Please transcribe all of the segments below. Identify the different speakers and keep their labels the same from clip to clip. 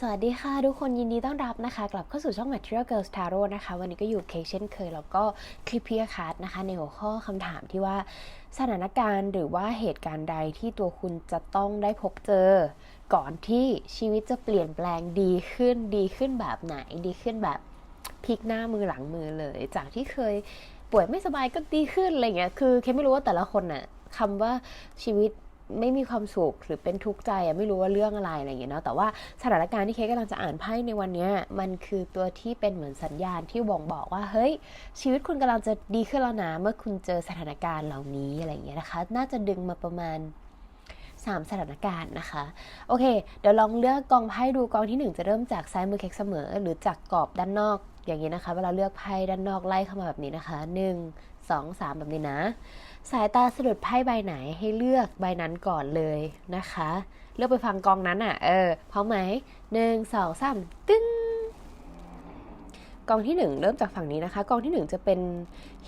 Speaker 1: สวัสดีค่ะ ทุกคนยินดีต้อนรับนะคะ กลับเข้าสู่ช่อง Material Girls Tarot นะคะ วันนี้ก็อยู่เคเช่นเคย แล้วก็คลิปพียคัสนะคะ ในหัวข้อคำถามที่ว่าสถานการณ์หรือว่าเหตุการณ์ใดที่ตัวคุณจะต้องได้พบเจอ ก่อนที่ชีวิตจะเปลี่ยนแปลงดีขึ้นดีขึ้นแบบไหน ดีขึ้นแบบพลิกหน้ามือหลังมือเลย จากที่เคยป่วยไม่สบายก็ดีขึ้นอะไรเงี้ยคือเคไม่รู้ว่าแต่ละคนน่ะคำว่าชีวิต ไม่มีความสุขหรือเป็นทุกข์ใจไม่รู้ว่าเรื่องอะไรอะไรอย่างเงี้ยเนาะแต่ว่าสถานการณ์ที่เคกกำลังจะอ่านไพ่ในวันเนี้ยมันคือตัวที่เป็นเหมือนสัญญาณที่บ่งบอกว่าเฮ้ย ชีวิตคุณกำลังจะดีขึ้นแล้วนะเมื่อคุณเจอสถานการณ์เหล่านี้อะไรอย่างเงี้ยนะคะ น่าจะดึงมาประมาณ 3 สถานการณ์นะคะ โอเค เดี๋ยวลองเลือกกองไพ่ดูกองที่ 1 จะเริ่มจากซ้ายมือเค้กเสมอ หรือจากกรอบด้านนอกอย่างนี้นะคะ เวลาเลือกไพ่ด้านนอกไล่เข้ามาแบบนี้นะคะ 1 2 3 แบบนี้นะ สายตาสะดุดไพ่ใบไหนให้เลือกใบนั้นก่อนเลยนะคะ เลือกไปฟังกองนั้นอะ เออพร้อมไหมหนึ่งสองสามตึ้งกองที่หนึ่งเริ่มจากฝั่งนี้นะคะ กองที่หนึ่งจะเป็น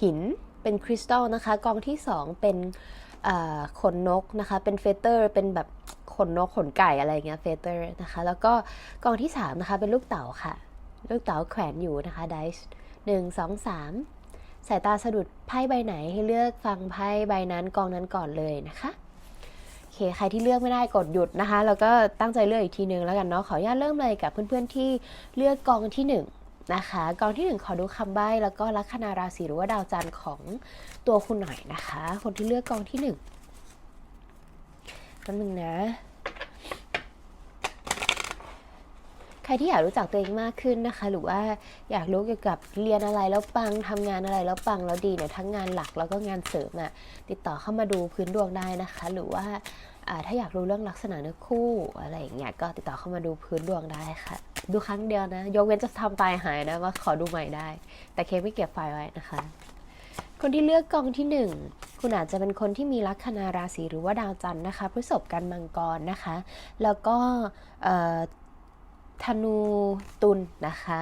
Speaker 1: หินเป็นคริสตัลนะคะ กองที่สองเป็น ขนนกนะคะ เป็นเฟเตอร์ เป็นแบบขนนกขนไก่อะไรเงี้ยเฟเตอร์นะคะ แล้วก็กองที่สามนะคะเป็นลูกเต๋าค่ะ ลูกเต๋าแขวนอยู่นะคะไดส์หนึ่งสองสามสายตาสะดุดไพ่ใบไหนให้เลือกฟังไพ่ใบนั้นกองนั้นก่อนเลยนะคะโอเคใครที่เลือกไม่ได้กดหยุดนะคะ แล้วก็ตั้งใจเลือกอีกทีนึงแล้วกันเนาะขออนุญาตเริ่มเลยกับเพื่อนๆที่เลือกกองที่ห นะคะกองที่หนึ่งขอดูคำใบ้แล้วก็ลัคนาราศีหรือว่าดาวจันทร์ของตัวคุณหน่อยนะคะ คนที่เลือกกองที่หนึ่งแป๊บนึงนะใครที่อยากรู้จักตัวเองมากขึ้นนะคะ หรือว่าอยากรู้เกี่ยวกับเรียนอะไรแล้วปังทำงานอะไรแล้วปังแล้วดีเนี่ยทั้งงานหลักแล้วก็งานเสริมอะ่ะติดต่อเข้ามาดูพื้นดวงได้นะคะ หรือว่า ถ้าอยากรู้เรื่องลักษณะเนื้อคู่อะไรอย่างเงี้ยก็ติดต่อเข้ามาดูพื้นดวงได้ค่ะ ดูครั้งเดียวนะ ยกเว้นจะทำตายหายนะว่าขอดูใหม่ได้ แต่เคไม่เก็บไฟล์ไว้นะคะ คนที่เลือกกองที่หนึ่งคุณอาจจะเป็นคนที่มีลัคนาราศีหรือว่าดาวจันทร์นะคะพฤษภกันมังกรนะคะ แล้วก็ธนูตุลนะคะ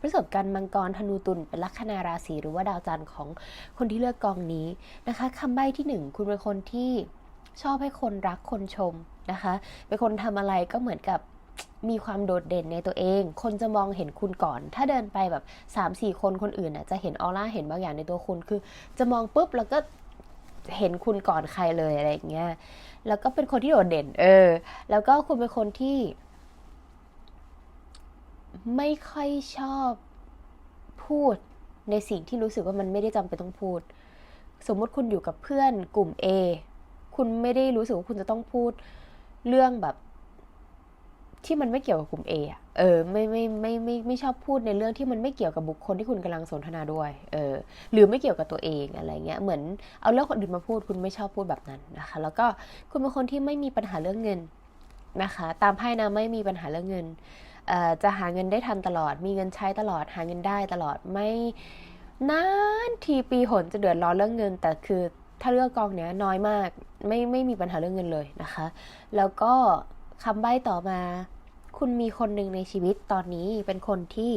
Speaker 1: พฤษภกันมังกรธนูตุลเป็นลัคนาราศีหรือว่าดาวจันทร์ของคนที่เลือกกองนี้นะคะคำใบ้ที่หนึ่งคุณเป็นคนที่ ชอบให้คนรักคนชมนะคะ เป็นคนทำอะไรก็เหมือนกับมีความโดดเด่นในตัวเอง คนจะมองเห็นคุณก่อน ถ้าเดินไปแบบ 3-4 คนคนอื่นน่ะจะเห็นออร่าเห็นบางอย่างในตัวคุณ คือ จะมองปุ๊บแล้วก็เห็นคุณก่อนใครเลยอะไรอย่างเงี้ย แล้วก็เป็นคนที่โดดเด่น เออ แล้วก็คุณเป็นคนที่ ไม่ค่อยชอบพูดในสิ่งที่รู้สึกว่ามันไม่ได้จำเป็นต้องพูด สมมติคุณอยู่กับเพื่อนกลุ่ม A คุณไม่ได้รู้สึกว่าคุณจะต้องพูดเรื่องแบบ ที่มันไม่เกี่ยวกับกลุ่ม A อะเออไม่ไม่ไม่ไม่ไม่ชอบพูดในเรื่องที่มันไม่เกี่ยวกับบุคคลที่คุณกำลังสนทนาด้วย เออ หรือไม่เกี่ยวกับตัวเองอะไรเงี้ยเหมือนเอาเรื่องคนอื่นมาพูด คุณไม่ชอบพูดแบบนั้นนะคะ แล้วก็คุณเป็นคนที่ไม่มีปัญหาเรื่องเงินนะคะ ตามไพ่นะไม่มีปัญหาเรื่องเงินเอ่อจะหาเงินได้ทันตลอด มีเงินใช้ตลอด หาเงินได้ตลอดไม่นานทีปีหนจะเดือดร้อนเรื่องเงิน แต่คือ ถ้าเลือกกองเนี้ยน้อยมากไม่ไม่มีปัญหาเรื่องเงินเลยนะคะ แล้วก็คำใบ้ต่อมา คุณมีคนหนึ่งในชีวิตตอนนี้เป็นคนที่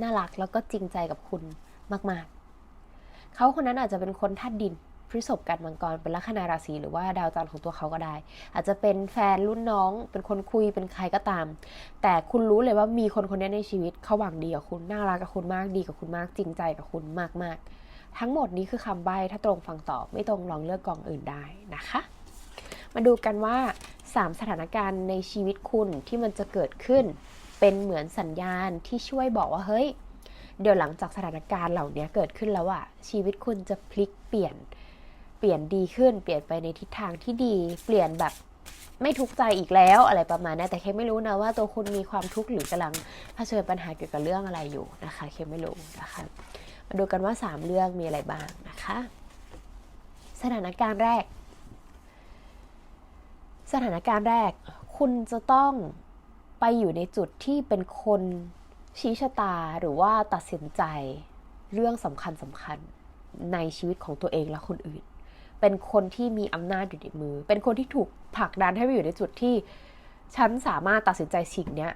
Speaker 1: น่ารักแล้วก็จริงใจกับคุณมาก ๆ เขาคนนั้นอาจจะเป็นคนธาตุดินพฤษภกันมังกรเป็นลัคนาราศีหรือว่าดาวจันทร์ของตัวเขาก็ได้ อาจจะเป็นแฟนรุ่นน้อง เป็นคนคุยเป็นใครก็ตาม แต่คุณรู้เลยว่ามีคนคนนี้ในชีวิตเขาหวังดีกับคุณน่ารักกับคุณมากดีกับคุณมาก จริงใจกับคุณมากๆ ทั้งหมดนี้คือคำใบ้ถ้าตรงฟังตอบไม่ตรงลองเลือกกองอื่นได้นะคะ มาดูกันว่า 3 สถานการณ์ในชีวิตคุณที่มันจะเกิดขึ้น เป็นเหมือนสัญญาณที่ช่วยบอกว่าเฮ้ย เดี๋ยวหลังจากสถานการณ์เหล่านี้เกิดขึ้นแล้วอะชีวิตคุณจะพลิกเปลี่ยนเปลี่ยนดีขึ้น เปลี่ยนไปในทิศทางที่ดี เปลี่ยนแบบไม่ทุกข์ใจอีกแล้วอะไรประมาณนั้นแต่เคไม่รู้นะว่าตัวคุณมีความทุกข์หรือกำลังเผชิญปัญหาเกี่ยวกับเรื่องอะไรอยู่นะคะเคไม่รู้นะคะ มาดูกันว่า 3 เรื่องมีอะไรบ้างนะคะ สถานการณ์แรก สถานการณ์แรก คุณจะต้องไปอยู่ในจุดที่เป็นคนชี้ชะตาหรือว่าตัดสินใจเรื่องสำคัญสำคัญในชีวิตของตัวเองและคนอื่น เป็นคนที่มีอำนาจอยู่ในมือ เป็นคนที่ถูกผลักดันให้ไปอยู่ในจุดที่ ฉันสามารถตัดสินใจสิ่งนี้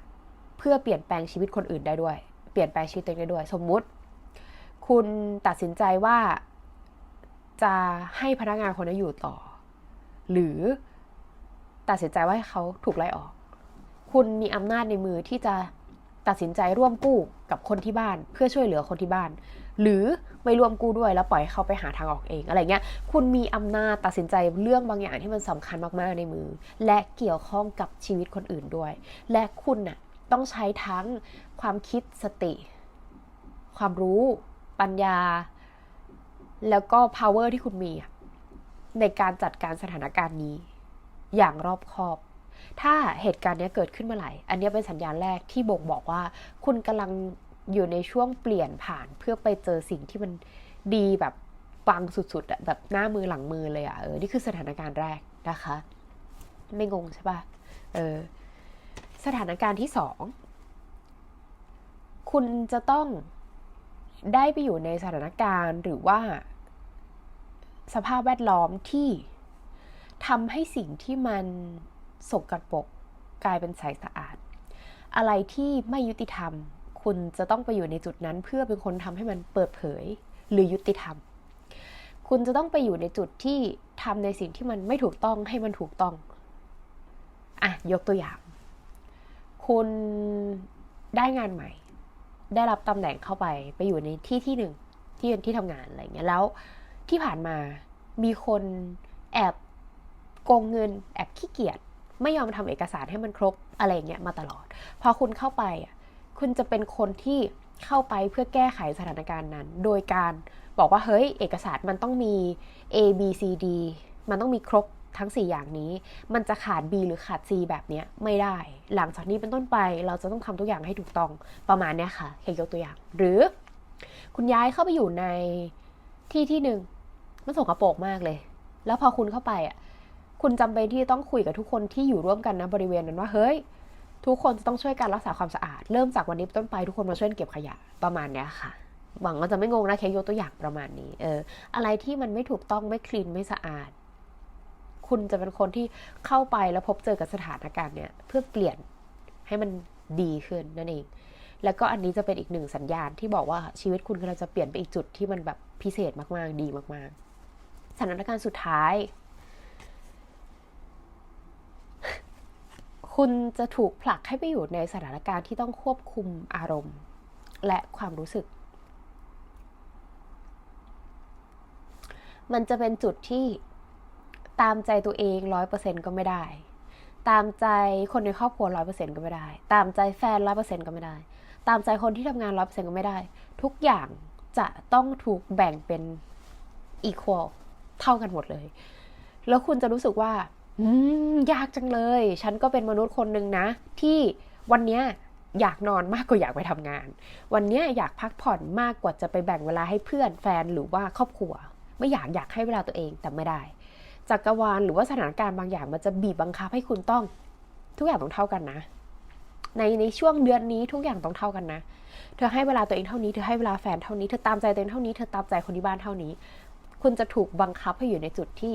Speaker 1: เพื่อเปลี่ยนแปลงชีวิตคนอื่นได้ด้วย เปลี่ยนแปลงชีวิตตัวเองได้ด้วย สมมุติ คุณตัดสินใจว่าจะให้พนักงานคนนั้นอยู่ต่อ หรือตัดสินใจว่าให้เขาถูกไล่ออก คุณมีอำนาจในมือที่จะตัดสินใจร่วมกู้กับคนที่บ้าน เพื่อช่วยเหลือคนที่บ้าน หรือไม่ร่วมกู้ด้วยแล้วปล่อยให้เขาไปหาทางออกเองอะไรเงี้ย คุณมีอำนาจตัดสินใจเรื่องบางอย่างที่มันสำคัญมากๆในมือ และเกี่ยวข้องกับชีวิตคนอื่นด้วย และคุณน่ะต้องใช้ทั้งความคิดสติ ความรู้ ปัญญา แล้วก็ power ที่คุณมี ในการจัดการสถานการณ์นี้ อย่างรอบคอบ ถ้าเหตุการณ์นี้เกิดขึ้นเมื่อไหร่ อันนี้เป็นสัญญาณแรกที่บ่งบอกว่า คุณกำลังอยู่ในช่วงเปลี่ยนผ่านเพื่อไปเจอสิ่งที่มันดีแบบปังสุดๆอะแบบหน้ามือหลังมือเลยอะเออนี่คือสถานการณ์แรกนะคะ ไม่งงใช่ปะเออสถานการณ์ที่สองคุณจะต้อง ได้ไปอยู่ในสถานการณ์หรือว่า สภาพแวดล้อมที่ทำให้สิ่งที่มันสกรปรกกลายเป็นใสสะอาด อะไรที่ไม่ยุติธรรม คุณจะต้องไปอยู่ในจุดนั้น เพื่อเป็นคนทำให้มันเปิดเผยหรือยุติธรรม คุณจะต้องไปอยู่ในจุดที่ทำในสิ่งที่มันไม่ถูกต้องให้มันถูกต้องอะยกตัวอย่าง คุณได้งานใหม่ ได้รับตำแหน่งเข้าไปไปอยู่ในที่ที่หนึ่งที่เป็นที่ทำงานอะไรเงี้ยแล้วที่ผ่านมามีคนแอบโกงเงิน แอบขี้เกียจไม่ยอมทำเอกสารให้มันครบอะไรเงี้ยมาตลอด พอคุณเข้าไปอะคุณจะเป็นคนที่เข้าไปเพื่อแก้ไขสถานการณ์นั้น โดยการบอกว่าเฮ้ยเอกสารมันต้องมี A B C D มันต้องมีครบ ทั้ง 4 อย่างนี้ มันจะขาด B หรือขาด C แบบนี้ไม่ได้ หลังจากนี้เป็นต้นไปเราจะต้องทำทุกอย่างให้ถูกต้องประมาณนี้ค่ะแค่ยกตัวอย่าง หรือ คุณย้ายเข้าไปอยู่ในที่ที่หนึ่งมันสกรปรกมากเลย แล้วพอคุณเข้าไปอะคุณจำเป็นที่จะต้องคุยกับทุกคนที่อยู่ร่วมกันนะบริเวณนั้นว่าเฮ้ย ทุกคนจะต้องช่วยกันรักษาความสะอาด เริ่มจากวันนี้เป็นต้นไปทุกคนมาช่วยเก็บขยะประมาณนี้ค่ะ หวังว่าจะไม่งงนะแค่ยกตัวอย่างประมาณนี้ เออ อะไรที่มันไม่ถูกต้องไม่คลีนไม่สะอาด คุณจะเป็นคนที่เข้าไปแล้วพบเจอกับสถานการณ์เนี้ยเพื่อเปลี่ยนให้มันดีขึ้นนั่นเอง แล้วก็อันนี้จะเป็นอีกหนึ่งสัญญาณที่บอกว่าชีวิตคุณกำลังจะเปลี่ยนไปอีกจุดที่มันแบบพิเศษมากๆ ดีมากๆ สถานการณ์สุดท้าย คุณจะถูกผลักให้ไปอยู่ในสถานการณ์ที่ต้องควบคุมอารมณ์ และความรู้สึก มันจะเป็นจุดที่ ตามใจตัวเองร้อยเปอร์เซ็นต์ก็ไม่ได้ ตามใจคนในครอบครัวร้อยเปอร์เซ็นต์ก็ไม่ได้ ตามใจแฟนร้อยเปอร์เซ็นต์ก็ไม่ได้ ตามใจคนที่ทำงานร้อยเปอร์เซ็นต์ก็ไม่ได้ ทุกอย่างจะต้องถูกแบ่งเป็น equal เท่ากันหมดเลย แล้วคุณจะรู้สึกว่า อืม ยากจังเลย ฉันก็เป็นมนุษย์คนหนึ่งนะ ที่วันเนี้ยอยากนอนมากกว่าอยากไปทำงาน วันเนี้ยอยากพักผ่อนมากกว่าจะไปแบ่งเวลาให้เพื่อนแฟนหรือว่าครอบครัว ไม่อยากอยากให้เวลาตัวเองแต่ไม่ได้ จักรวาลหรือว่าสถานการณ์บางอย่างมันจะบีบบังคับให้คุณต้องทุกอย่างต้องเท่ากันนะ ในในช่วงเดือนนี้ทุกอย่างต้องเท่ากันนะ เธอให้เวลาตัวเองเท่านี้ เธอให้เวลาแฟนเท่านี้ เธอตามใจตัวเองเท่านี้ เธอตามใจคนที่บ้านเท่านี้ คุณจะถูกบังคับให้อยู่ในจุดที่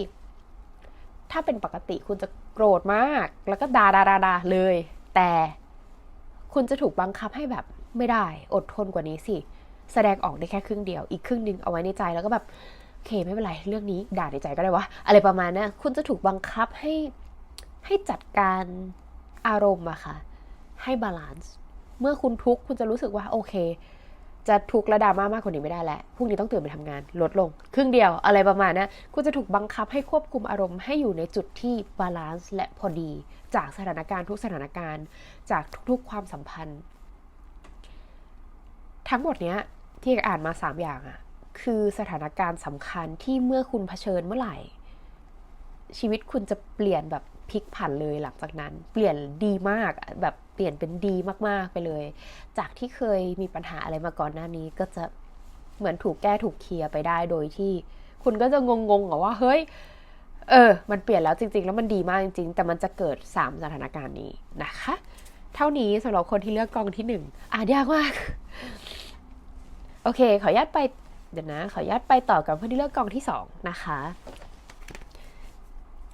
Speaker 1: ถ้าเป็นปกติคุณจะโกรธมาก แล้วก็ด่าด่าด่าดาเลย แต่คุณจะถูกบังคับให้แบบไม่ได้ อดทนกว่านี้สิ แสดงออกได้แค่ครึ่งเดียว อีกครึ่งหนึ่งเอาไว้ในใจแล้วก็แบบ เคไม่เป็นไร เรื่องนี้ด่าในใจก็ได้วะ อะไรประมาณเนี้คุณจะถูกบังคับให้ให้จัดการอารมณ์อะค่ะ ให้บาลานซ์ เมื่อคุณทุกข์คุณจะรู้สึกว่าโอเค จะทุกข์และดาม่ามากกว่านี้ไม่ได้แล้วพรุ่งนี้ต้องตื่นไปทำงาน ลดลง ครึ่งเดียวอะไรประมาณนั้นคุณจะถูกบังคับให้ควบคุมอารมณ์ให้อยู่ในจุดที่บาลานซ์และพอดี จากสถานการณ์ทุกสถานการณ์ จากทุกๆความสัมพันธ์ ทั้งหมดเนี้ยที่อ่านมาสามอย่างอะ คือสถานการณ์สำคัญที่เมื่อคุณเผชิญเมื่อไหร่ ชีวิตคุณจะเปลี่ยนแบบพลิกผันเลยหลังจากนั้น เปลี่ยนดีมากแบบเปลี่ยนเป็นดีมากๆไปเลย จากที่เคยมีปัญหาอะไรมาก่อนหน้านี้ ก็จะเหมือนถูกแก้ถูกเคลียร์ไปได้โดยที่ คุณก็จะงงๆอะว่าเฮ้ยเออ มันเปลี่ยนแล้วจริง ๆ แล้วมันดีมากจริง ๆ แต่มันจะเกิด 3 สถานการณ์นี้นะคะ เท่านี้สำหรับคนที่เลือกกองที่หนึ่งอ่านยากมาก โอเค ขออนุญาตไป เดี๋ยวนะขออนุญาตไปต่อกับคนที่เลือกกองที่สองนะคะ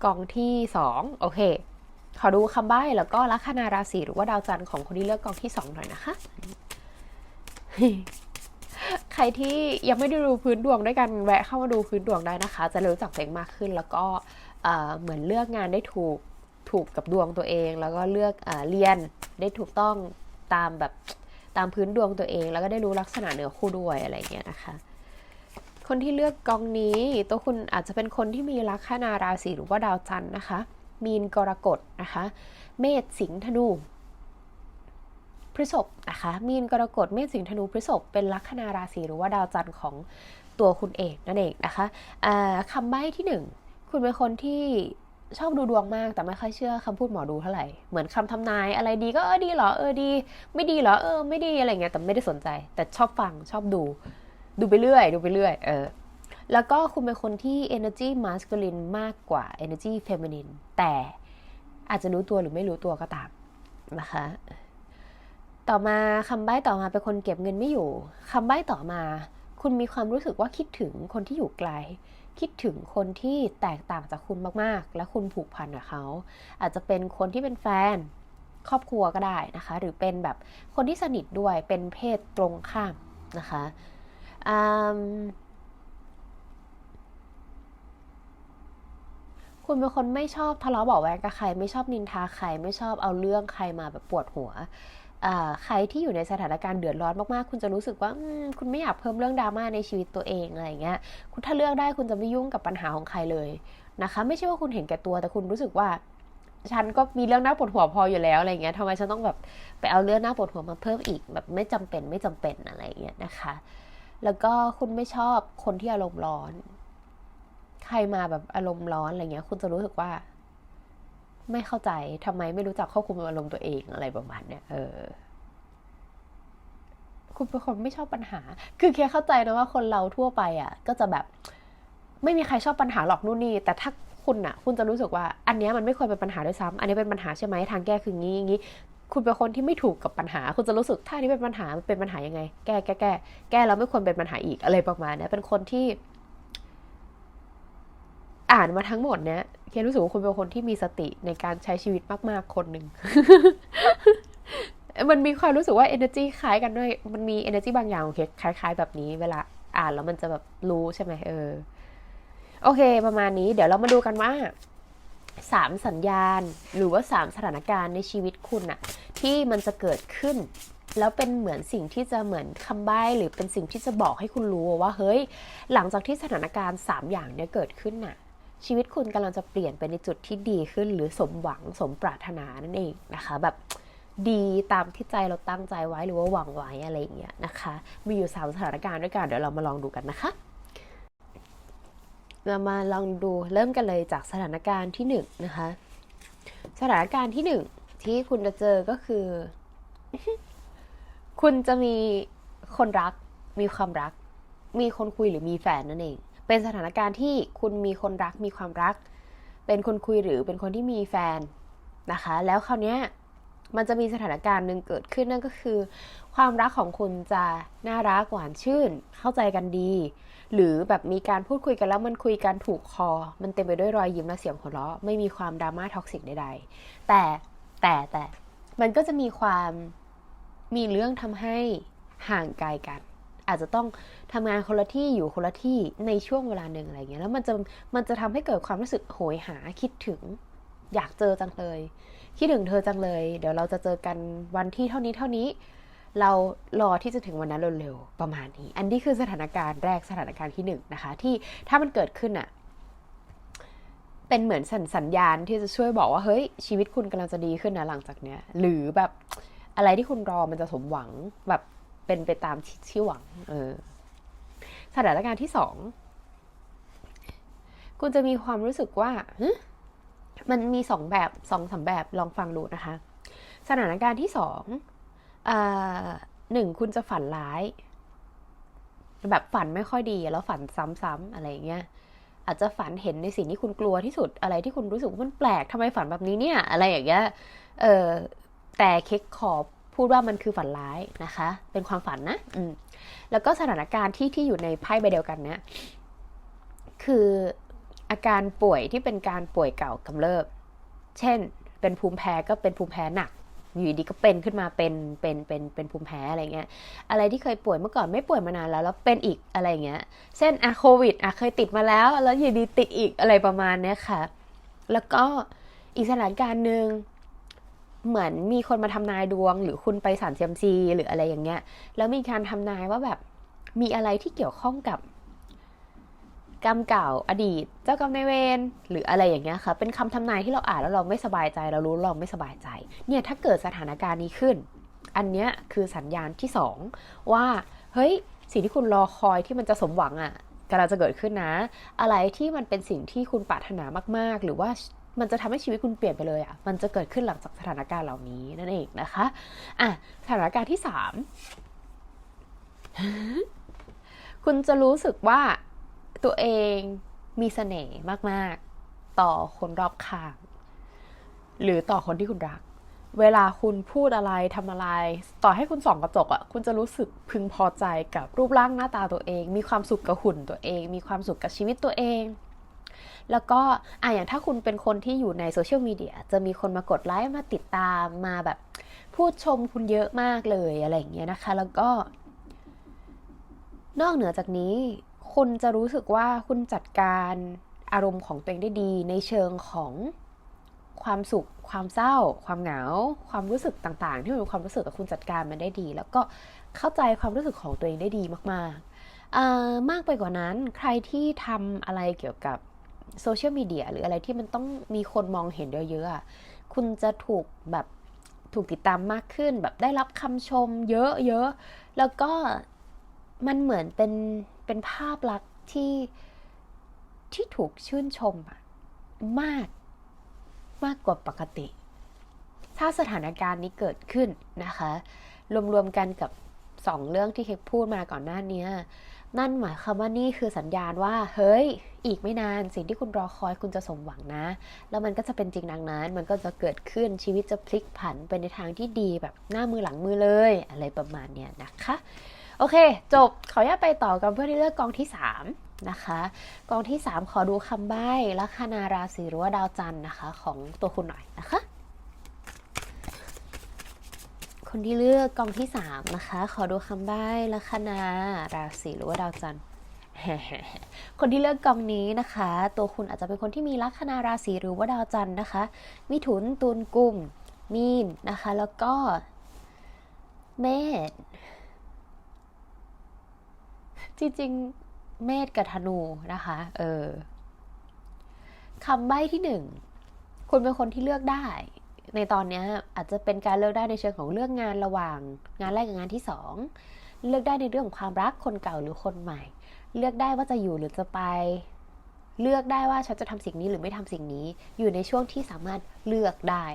Speaker 1: กองที่สองโอเค ขอดูคำใบ้แล้วก็ลัคนาราศีหรือว่าดาวจันทร์ของคนที่เลือกกองที่สองหน่อยนะคะ ใครที่ยังไม่ได้ดูพื้นดวงด้วยกันแวะเข้ามาดูพื้นดวงได้นะคะ จะรู้จักตัวเองมากขึ้น แล้วก็เเหมือนเลือกงานได้ถูกถูกกับดวงตัวเอง แล้วก็เลือกอเรียนได้ถูกต้องตามแบบตามพื้นดวงตัวเอง แล้วก็ได้รู้ลักษณะเนื้อคู่ด้วยอะไรเงี้ยนะคะ คนที่เลือกกองนี้ ตัวคุณอาจจะเป็นคนที่มีลัคนาราศีหรือว่าดาวจันทร์นะคะ มีนกรกฎนะคะ เมษสิงห์ธนูพฤษภนะคะ มีนกรกฎเมษสิงห์ธนูพฤษภเป็นลัคนาราศีหรือว่าดาวจันทร์ของตัวคุณเองนั่นเองนะคะคำใบ้ที่หนึ่งคุณเป็นคนที่ชอบดูดวงมากแต่ไม่ค่อยเชื่อคำพูดหมอดูเท่าไหร่ เหมือนคำทำนายอะไรดีก็เออดีเหรอเออดี ไม่ดีเหรอเออไม่ดีอะไรเงี้ยแต่ไม่ได้สนใจ แต่ชอบฟังชอบดู ดูไปเรื่อย ดูไปเรื่อยเออแล้วก็คุณเป็นคนที่ energy masculine มากกว่า energy feminine แต่อาจจะรู้ตัวหรือไม่รู้ตัวก็ตามนะคะ ต่อมาคำใบ้ต่อมาเป็นคนเก็บเงินไม่อยู่คำใบ้ต่อมา คุณมีความรู้สึกว่าคิดถึงคนที่อยู่ไกล คิดถึงคนที่แตกต่างจากคุณมากๆ และคุณผูกพันกับเขา อาจจะเป็นคนที่เป็นแฟนครอบครัวก็ได้นะคะ หรือเป็นแบบคนที่สนิทด้วยเป็นเพศตรงข้ามนะคะ คุณเป็นคนไม่ชอบทะเลาะเบาะแว้งกับใคร ไม่ชอบนินทาใคร ไม่ชอบเอาเรื่องใครมาแบบปวดหัวใครที่อยู่ในสถานการณ์เดือดร้อนมากๆ คุณจะรู้สึกว่าคุณไม่อยากเพิ่มเรื่องดราม่าในชีวิตตัวเองอะไรเงี้ย คุณถ้าเลือกได้คุณจะไม่ยุ่งกับปัญหาของใครเลยนะคะ ไม่ใช่ว่าคุณเห็นแก่ตัว แต่คุณรู้สึกว่า ฉันก็มีเรื่องน่าปวดหัวพออยู่แล้วอะไรเงี้ยทำไมฉันต้องแบบไปเอาเรื่องน่าปวดหัวมาเพิ่มอีกแบบไม่จำเป็นไม่จำเป็นอะไรเงี้ยนะคะ แล้วก็คุณไม่ชอบคนที่อารมณ์ร้อน ใครมาแบบอารมณ์ร้อนอะไรเงี้ย คุณจะรู้สึกว่า ไม่เข้าใจทำไมไม่รู้จักควบคุมอารมณ์ตัวเองอะไรประมาณเนี้ยเออ คุณเป็นคนไม่ชอบปัญหา คือแค่เข้าใจนะว่าคนเราทั่วไปอะ ก็จะแบบ ไม่มีใครชอบปัญหาหรอกนู่นนี่ แต่ถ้าคุณอะคุณจะรู้สึกว่า อันนี้มันไม่ควรเป็นปัญหาด้วยซ้ำอันนี้เป็นปัญหาใช่ไหมทางแก้คืองี้งี้ คุณเป็นคนที่ไม่ถูกกับปัญหา คุณจะรู้สึกถ้านี้เป็นปัญหามันเป็นปัญหายังไง แก้แก้แก้แก้แล้วไม่ควรเป็นปัญหาอีกอะไรประมาณนี้เป็นคนที่ อ่านมาทั้งหมดเนี้ยเคียนรู้สึกว่าคุณเป็นคนที่มีสติในการใช้ชีวิตมาก ๆ คนหนึ่งมันมีความรู้สึกว่า energy คล้ายกันด้วย มันมี energy บางอย่างโอเคคล้าย ๆ แบบนี้ เวลาอ่านแล้วมันจะแบบรู้ใช่ไหมเออ โอเค ประมาณนี้ เดี๋ยวเรามาดูกันว่า สามสัญญาณ หรือว่าสามสถานการณ์ในชีวิตคุณอะที่มันจะเกิดขึ้น แล้วเป็นเหมือนสิ่งที่จะเหมือนคำใบ้หรือเป็นสิ่งที่จะบอกให้คุณรู้ว่าเฮ้ย หลังจากที่สถานการณ์สามอย่างเนี้ยเกิดขึ้นน่ะชีวิตคุณกำลังจะเปลี่ยนไปในจุดที่ดีขึ้น หรือสมหวังสมปรารถนานั่นเองนะคะแบบดีตามที่ใจเราตั้งใจไว้หรือว่าหวังไว้อะไรอย่างเงี้ยนะคะ มีอยู่สามสถานการณ์ด้วยกันเดี๋ยวเรามาลองดูกันนะคะ เรามาลองดูเริ่มกันเลยจากสถานการณ์ที่หนึ่งนะคะ สถานการณ์ที่หนึ่งที่คุณจะเจอก็คือ คุณจะมีคนรัก มีความรัก มีคนคุยหรือมีแฟนนั่นเอง เป็นสถานการณ์ที่คุณมีคนรักมีความรัก เป็นคนคุยหรือเป็นคนที่มีแฟนนะคะ แล้วคราวเนี้ย มันจะมีสถานการณ์หนึ่งเกิดขึ้นนั่นก็คือ ความรักของคุณจะน่ารักหวานชื่น เข้าใจกันดี หรือแบบมีการพูดคุยกันแล้วมันคุยกันถูกคอ มันเต็มไปด้วยรอยยิ้มและเสียงหัวเราะไม่มีความดราม่าท็อกซิกใดๆ แต่แต่แต่มันก็จะมีความมีเรื่องทำให้ห่างไกลกัน อาจจะต้องทำงานคนละที่อยู่คนละที่ในช่วงเวลาหนึ่งอะไรเงี้ยแล้วมันจะมันจะทำให้เกิดความรู้สึกโหยหาคิดถึง อยากเจอจังเลย คิดถึงเธอจังเลย เดี๋ยวเราจะเจอกันวันที่เท่านี้เท่านี้ เรารอที่จะถึงวันนั้นเร็วๆประมาณนี้ อันนี้คือสถานการณ์แรกสถานการณ์ที่หนึ่งนะคะ ที่ถ้ามันเกิดขึ้นอะเป็นเหมือนสัญสญญาณที่จะช่วยบอกว่าเฮ้ยชีวิตคุณกำลังจะดีขึ้นนะหลังจากเนี้ย หรือแบบอะไรที่คุณรอมันจะสมหวังแบบเป็นไปตามที่ที่หวัง เออสถานการณ์ที่สองคุณจะมีความรู้สึกว่า มันมีสองแบบสองสามแบบลองฟังดูนะคะ สถานการณ์ที่สองหนึ่งคุณจะฝันร้าย แบบฝันไม่ค่อยดี แล้วฝันซ้ำๆอะไรอย่างเงี้ยอาจจะฝันเห็นในสิ่งที่คุณกลัวที่สุดอะไรที่คุณรู้สึกว่ามันแปลกทำไมฝันแบบนี้เนี่ย อะไรอย่างเงี้ยเออแต่เค้กขอพูดว่ามันคือฝันร้ายนะคะ เป็นความฝันนะอืมแล้วก็สถานการณ์ที่ที่อยู่ในไพ่ใบเดียวกันเนี้ยคือ อาการป่วยที่เป็นการป่วยเก่ากำเริบ เช่น เป็นภูมิแพ้ก็เป็นภูมิแพ้หนัก อยู่ดีก็เป็นขึ้นมาเป็นเป็นเป็นเป็นภูมิแพ้อะไรเงี้ย อะไรที่เคยป่วยเมื่อก่อนไม่ป่วยมานานแล้วแล้วเป็นอีกอะไรเงี้ย เช่นอะโควิดอะเคยติดมาแล้ว แล้วอยู่ดีติดอีกอะไรประมาณเนี้ยค่ะ แล้วก็อีกสถานการณ์หนึ่งเหมือนมีคนมาทำนายดวง หรือคุณไปสารเซียมซีหรืออะไรอย่างเงี้ย แล้วมีการทำนายว่าแบบมีอะไรที่เกี่ยวข้องกับ กรรมเก่าอดีต เจ้ากรรมนายเวรหรืออะไรอย่างเงี้ยค่ะ เป็นคำทำนายที่เราอ่านแล้วเราไม่สบายใจ เรารู้เราไม่สบายใจ เนี่ยถ้าเกิดสถานการณ์นี้ขึ้น อันเนี้ยคือสัญญาณที่สองว่า เฮ้ย สิ่งที่คุณรอคอยที่มันจะสมหวังอะ่ะกำลังจะเกิดขึ้นนะ อะไรที่มันเป็นสิ่งที่คุณปรารถนามาก ๆ หรือว่ามันจะทำให้ชีวิตคุณเปลี่ยนไปเลยอะ่ะ มันจะเกิดขึ้นหลังจากสถานการณ์เหล่านี้นั่นเองนะคะ อะ สถานการณ์ที่สามคุณจะรู้สึกว่า ตัวเองมีเสน่ห์มากๆ ต่อคนรอบข้าง หรือต่อคนที่คุณรัก เวลาคุณพูดอะไรทำอะไร ต่อให้คุณส่องกระจกอะ่ะ คุณจะรู้สึกพึงพอใจกับรูปร่างหน้าตาตัวเอง มีความสุขกับหุ่นตัวเอง มีความสุขกับชีวิตตัวเอง แล้วก็อะอย่างถ้าคุณเป็นคนที่อยู่ในโซเชียลมีเดียจะมีคนมากดไลค์มาติดตามมาแบบพูดชมคุณเยอะมากเลยอะไรอย่างเงี้ยนะคะ แล้วก็ นอกเหนือจากนี้ คุณจะรู้สึกว่าคุณจัดการอารมณ์ของตัวเองได้ดี ในเชิงของความสุข ความเศร้า ความเหงา ความรู้สึกต่างๆ ที่มันเป็นความรู้สึกกับคุณจัดการมันได้ดี แล้วก็เข้าใจความรู้สึกของตัวเองได้ดีมากๆอ่อมากไปกว่านั้นใครที่ทำอะไรเกี่ยวกับโซเชียลมีเดียหรืออะไรที่มันต้องมีคนมองเห็นเยอะๆ คุณจะถูกแบบถูกติดตามมากขึ้น แบบได้รับคำชมเยอะๆ แล้วก็ มันเหมือนเป็นเป็นภาพลักษณ์ที่ที่ถูกชื่นชมอะมากมากกว่าปกติ ถ้าสถานการณ์นี้เกิดขึ้นนะคะ รวมๆกันกับสองเรื่องที่เคกพูดมาก่อนหน้านี้นั่นหมายความว่านี่คือสัญญาณว่า เฮ้ย อีกไม่นานสิ่งที่คุณรอคอยคุณจะสมหวังนะ แล้วมันก็จะเป็นจริงดังนั้น มันก็จะเกิดขึ้นชีวิตจะพลิกผันไปในทางที่ดีแบบหน้ามือหลังมือเลย อะไรประมาณเนี้ยนะคะ โอเค จบ ขออนุญาตไปต่อกันเพื่อที่เลือกกองที่ 3 นะคะ กองที่ 3 ขอดูคำใบ้ลัคนาราศีหรือว่าดาวจันทร์นะคะ ของตัวคุณหน่อยนะคะคนที่เลือกกองที่ 3 นะคะ ขอดูคำใบ้ลัคนาราศีหรือว่าดาวจันทร์คนที่เลือกกองนี้นะคะ ตัวคุณอาจจะเป็นคนที่มีลัคนาราศีหรือว่าดาวจันทร์นะคะ มิถุนตุลกุมมีนนะคะ แล้วก็เมษ จริงๆ เมษกับธนูนะคะ เออคำใบ้ที่หนึ่ง คุณเป็นคนที่เลือกได้ ในตอนนี้อาจจะเป็นการเลือกได้ในเชิงของเลือกงานระหว่างงานแรกกับงานที่สองเลือกได้ในเรื่องของความรักคนเก่าหรือคนใหม่ เลือกได้ว่าจะอยู่หรือจะไป เลือกได้ว่าฉันจะทำสิ่งนี้หรือไม่ทำสิ่งนี้ อยู่ในช่วงที่สามารถเลือกได้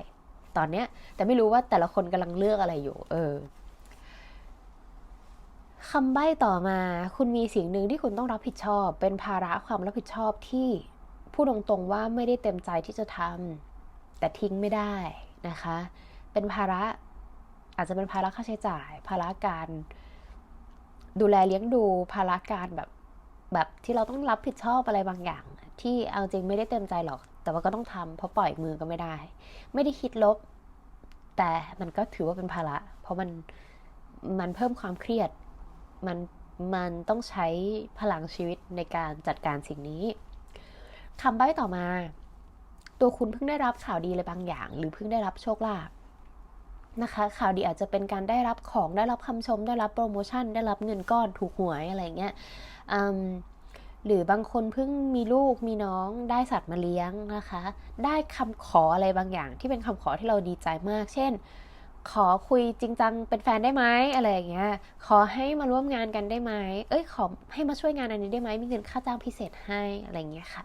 Speaker 1: ตอนเนี้ยแต่ไม่รู้ว่าแต่ละคนกำลังเลือกอะไรอยู่ เออ คำใบ้ต่อมาคุณมีสิ่งหนึ่งที่คุณต้องรับผิดชอบ เป็นภาระความรับผิดชอบที่พูดตรงๆว่าไม่ได้เต็มใจที่จะทำแต่ทิ้งไม่ได้นะคะ เป็นภาระอาจจะเป็นภาระค่าใช้จ่าย ภาระการ ดูแลเลี้ยงดูภาระการแบบแบบที่เราต้องรับผิดชอบอะไรบางอย่าง ที่เอาจริงไม่ได้เต็มใจหรอก แต่ว่าก็ต้องทำเพราะปล่อยมือก็ไม่ได้ ไม่ได้คิดลบ แต่มันก็ถือว่าเป็นภาระ เพราะมันมันเพิ่มความเครียด มันมันต้องใช้พลังชีวิตในการจัดการสิ่งนี้คำใบ้ต่อมา ตัวคุณเพิ่งได้รับข่าวดีอะไรบางอย่าง หรือเพิ่งได้รับโชคลาภนะคะ ข่าวดีอาจจะเป็นการได้รับของได้รับคำชม ได้รับโปรโมชั่น ได้รับเงินก้อนถูกหวยอะไรเงี้ยหรือบางคนเพิ่งมีลูกมีน้องได้สัตว์มาเลี้ยงนะคะ ได้คำขออะไรบางอย่าง ที่เป็นคำขอที่เราดีใจมาก เช่น ขอคุยจริงจังเป็นแฟนได้ไหมอะไรอย่างเงี้ย ขอให้มาร่วมงานกันได้ไหมเอ้ยขอให้มาช่วยงานอันนี้ได้ไหมมีเงินค่าจ้างพิเศษให้อะไรอย่างเงี้ยค่ะ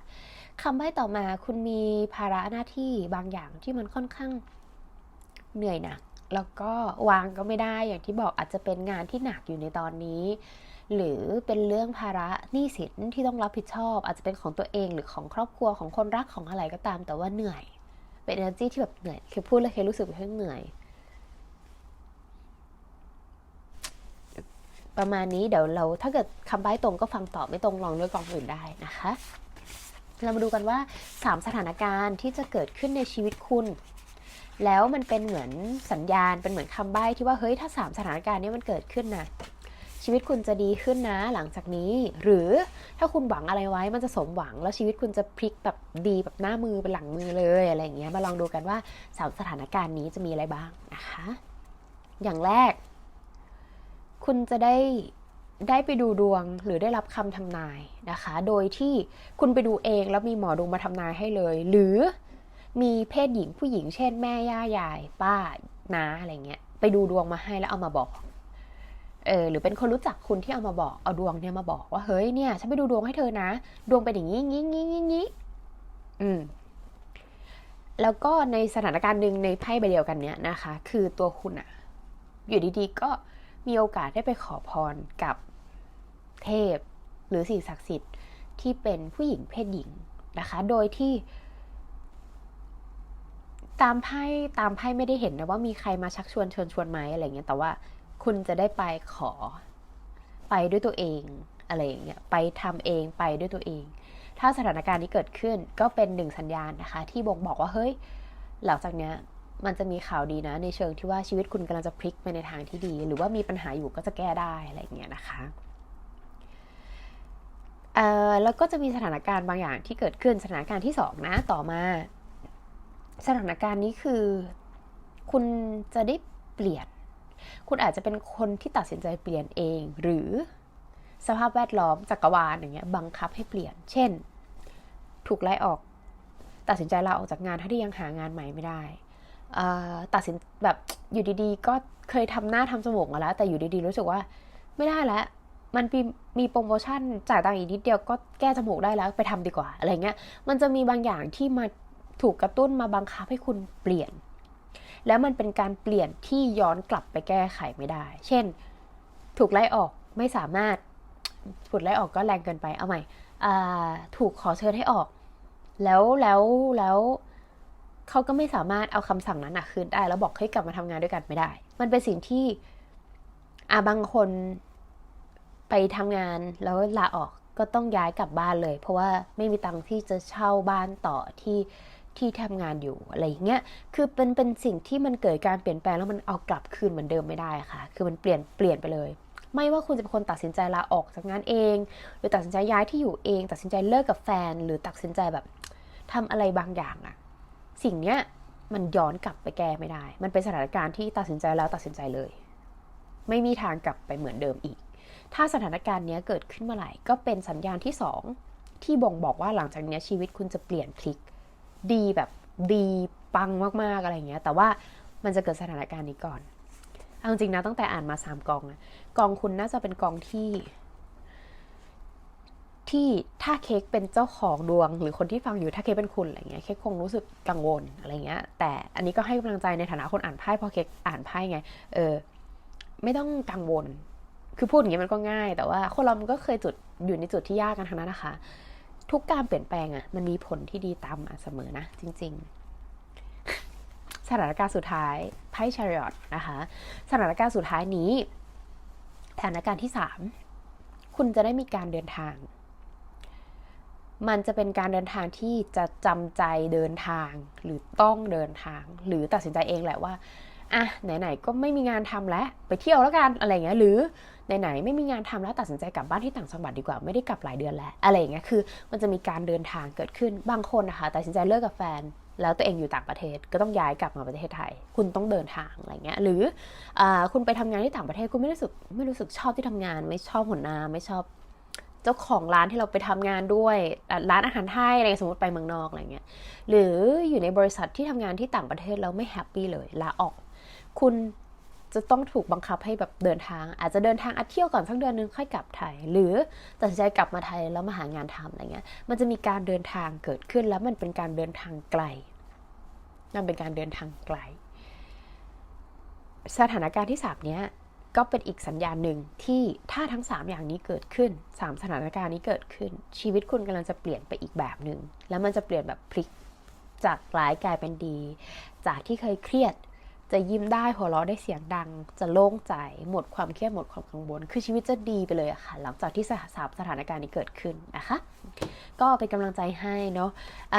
Speaker 1: คำใบ้ต่อมาคุณมีภาระหน้าที่บางอย่างที่มันค่อนข้างเหนื่อยหนักแล้วก็วางก็ไม่ได้อย่างที่บอกอาจจะเป็นงานที่หนักอยู่ในตอนนี้ หรือเป็นเรื่องภาระหนี้สินที่ต้องรับผิดชอบ อาจจะเป็นของตัวเองหรือของครอบครัวของคนรักของอะไรก็ตาม แต่ว่าเหนื่อย เป็น energy ที่แบบเหนื่อยคือพูดแล้วเคยรู้สึกว่าเหนื่อย ประมาณนี้เดี๋ยวเราถ้าเกิดคำใบ้ตรงก็ฟังตอบไม่ตรงลองเลือกกองอื่นได้นะคะ เรามาดูกันว่า 3 สถานการณ์ที่จะเกิดขึ้นในชีวิตคุณ แล้วมันเป็นเหมือนสัญญาณเป็นเหมือนคำใบ้ที่ว่าเฮ้ยถ้า 3 สถานการณ์นี้มันเกิดขึ้นนะชีวิตคุณจะดีขึ้นนะหลังจากนี้ หรือถ้าคุณหวังอะไรไว้มันจะสมหวัง แล้วชีวิตคุณจะพลิกแบบดีแบบหน้ามือเป็นหลังมือเลยอะไรอย่างเงี้ยมาลองดูกันว่าสามสถานการณ์นี้จะมีอะไรบ้างนะคะ อย่างแรก คุณจะได้ได้ไปดูดวงหรือได้รับคำทำนายนะคะ โดยที่คุณไปดูเองแล้วมีหมอดูมาทำนายให้เลย หรือมีเพศหญิงผู้หญิงเช่นแม่ย่ายาย ป้าน้าอะไรเงี้ย ไปดูดวงมาให้แล้วเอามาบอกเออหรือเป็นคนรู้จักคุณที่เอามาบอกเอาดวงเนี่ยมาบอกว่าเฮ้ยเนี่ยฉันไปดูดวงให้เธอนะ ดวงเป็นอย่างนี้งี้งี้งี้งี้อืมแล้วก็ในสถานการณ์หนึ่งในไพ่ใบเดียวกันเนี้ยนะคะ คือตัวคุณอะอยู่ดีๆก็ มีโอกาสได้ไปขอพรกับเทพหรือสิ่งศักดิ์สิทธิ์ที่เป็นผู้หญิงเพศหญิงนะคะ โดยที่ ตามไพ่ตามไพ่ไม่ได้เห็นนะว่ามีใครมาชักชวนเชิญชวนไหมอะไรเงี้ยแต่ว่าคุณจะได้ไปขอไปด้วยตัวเองอะไรอย่างเงี้ยไปทำเองไปด้วยตัวเอง ถ้าสถานการณ์นี้เกิดขึ้นก็เป็นหนึ่งสัญญาณนะคะ ที่บ่งบอกว่าเฮ้ยหลังจากเนี้ย มันจะมีข่าวดีนะ ในเชิงที่ว่าชีวิตคุณกำลังจะพลิกไปในทางที่ดี หรือว่ามีปัญหาอยู่ก็จะแก้ได้อะไรเงี้ยนะคะเอ่อแล้วก็จะมีสถานการณ์บางอย่างที่เกิดขึ้นสถานการณ์ที่สองนะต่อมา สถานการณ์นี้คือ คุณจะได้เปลี่ยน คุณอาจจะเป็นคนที่ตัดสินใจเปลี่ยนเอง หรือสภาพแวดล้อมจักรวาลอย่างเงี้ยบังคับให้เปลี่ยน เช่น ถูกไล่ออก ตัดสินใจลาออกจากงานถ้าที่ยังหางานใหม่ไม่ได้ ตัดสินแบบอยู่ดีๆ ก็เคยทำหน้าทำจมูกมาแล้ว แต่อยู่ดีๆ รู้สึกว่าไม่ได้แล้วมันมีมีโปรโมชั่นจ่ายตังค์อีกนิดเดียวก็แก้จมูกได้แล้วไปทำดีกว่าอะไรเงี้ยมันจะมีบางอย่างที่มาถูกกระตุ้นมาบังคับให้คุณเปลี่ยน แล้วมันเป็นการเปลี่ยนที่ย้อนกลับไปแก้ไขไม่ได้ เช่น ถูกไล่ออกไม่สามารถถูกไล่ออกก็แรงเกินไปเอาใหม่ถูกขอเชิญให้ออก แล้วแล้วแล้ว เขาก็ไม่สามารถเอาคำสั่งนั้นนะคืนได้ แล้วบอกให้กลับมาทำงานด้วยกันไม่ได้ มันเป็นสิ่งที่อาบางคนไปทำงานแล้วลาออกก็ต้องย้ายกลับบ้านเลย เพราะว่าไม่มีตังค์ที่จะเช่าบ้านต่อที่ที่ทำงานอยู่อะไรอย่างเงี้ย คือเป็นเป็นสิ่งที่มันเกิดการเปลี่ยนแปลงแล้วมันเอากลับคืนเหมือนเดิมไม่ได้ค่ะ คือมันเปลี่ยนเปลี่ยนไปเลย ไม่ว่าคุณจะเป็นคนตัดสินใจลาออกจากงานเอง หรือตัดสินใจย้ายที่อยู่เอง ตัดสินใจเลิกกับแฟน หรือตัดสินใจแบบทำอะไรบางอย่างอะ สิ่งเนี้ยมันย้อนกลับไปแก้ไม่ได้ มันเป็นสถานการณ์ที่ตัดสินใจแล้วตัดสินใจเลย ไม่มีทางกลับไปเหมือนเดิมอีก ถ้าสถานการณ์นี้เกิดขึ้นเมื่อไหร่ ก็เป็นสัญญาณที่สองที่บ่งบอกว่าหลังจากนี้ชีวิตคุณจะเปลี่ยนพลิก ดีแบบดีปังมากๆอะไรเงี้ย แต่ว่ามันจะเกิดสถานการณ์นี้ก่อน เอาจริงนะตั้งแต่อ่านมาสามกองอะกองคุณน่าจะเป็นกองที่ ที่ถ้าเค้กเป็นเจ้าของดวง หรือคนที่ฟังอยู่ถ้าเค้กเป็นคุณอะไรเงี้ยเค้กคงรู้สึกกังวลอะไรเงี้ย แต่อันนี้ก็ให้กำลังใจในฐานะคนอ่านไพ่พอเค้กอ่านไพ่ไง เออ ไม่ต้องกังวล คือพูดอย่างเงี้ยมันก็ง่าย แต่ว่าคนเรามันก็เคยจุดอยู่ในจุดที่ยากกันทั้งนั้นนะคะ ทุกการเปลี่ยนแปลงอะ่ะ มันมีผลที่ดีตามมาเสมอนะ จริง ๆ สถานการณ์สุดท้ายไพ่ชาริอตนะคะ สถานการณ์สุดท้ายนี้สถานการณ์ที่สามคุณจะได้มีการเดินทาง มันจะเป็นการเดินทางที่จะจำใจเดินทาง หรือต้องเดินทาง หรือตัดสินใจเองแหละว่าอะไหนๆก็ไม่มีงานทำแล้วไปเที่ยวแล้วกันอะไรเงี้ยหรือไหนๆไม่มีงานทำแล้วตัดสินใจกลับบ้านที่ต่างจังหวัดดีกว่าไม่ได้กลับหลายเดือนแล้วอะไรเงี้ยคือ มันจะมีการเดินทางเกิดขึ้นบางคนนะคะตัดสินใจเลิกกับแฟน แล้วตัวเองอยู่ต่างประเทศก็ต้องย้ายกลับมาประเทศไทย คุณต้องเดินทางอะไรเงี้ยหรืออคุณไปทำงานที่ต่างประเทศคุณไม่รู้สึกไม่รู้สึกชอบที่ทำงาน ไม่ชอบหัวหน้าไม่ชอบ เจ้าของร้านที่เราไปทำงานด้วยร้านอาหารไทยอะไรสมมติไปเมืองนอกอะไรเงี้ยหรืออยู่ในบริษัทที่ทำงานที่ต่างประเทศแล้วไม่แฮปปี้เลยลาออก คุณจะต้องถูกบังคับให้แบบเดินทาง อาจจะเดินทางอาเที่ยวก่อนสักเดือนนึงค่อยกลับไทย หรือตัดสินใจกลับมาไทยแล้วมาหางานทำอะไรเงี้ยมันจะมีการเดินทางเกิดขึ้นแล้วมันเป็นการเดินทางไกลมันเป็นการเดินทางไกล สถานการณ์ที่สามเนี้ย ก็เป็นอีกสัญญาณหนึ่งที่ถ้าทั้ง 3 อย่างนี้เกิดขึ้น 3 สถานการณ์นี้เกิดขึ้น ชีวิตคุณกำลังจะเปลี่ยนไปอีกแบบหนึ่งแล้วมันจะเปลี่ยนแบบพลิก จากร้ายกลายเป็นดี จากที่เคยเครียด จะยิ้มได้หัวเราะได้เสียงดัง จะโล่งใจหมดความเครียดหมดความกังวลคือชีวิตจะดีไปเลยอะค่ะ หลังจากที่สาสถานการณ์นี้เกิดขึ้นนะคะ ก็เป็นกำลังใจให้เนาะ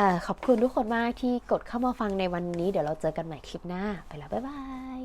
Speaker 1: ะขอบคุณทุกคนมากที่กดเข้ามาฟังในวันนี้ เดี๋ยวเราเจอกันใหม่คลิปหน้าไปแล้วบ๊ายบาย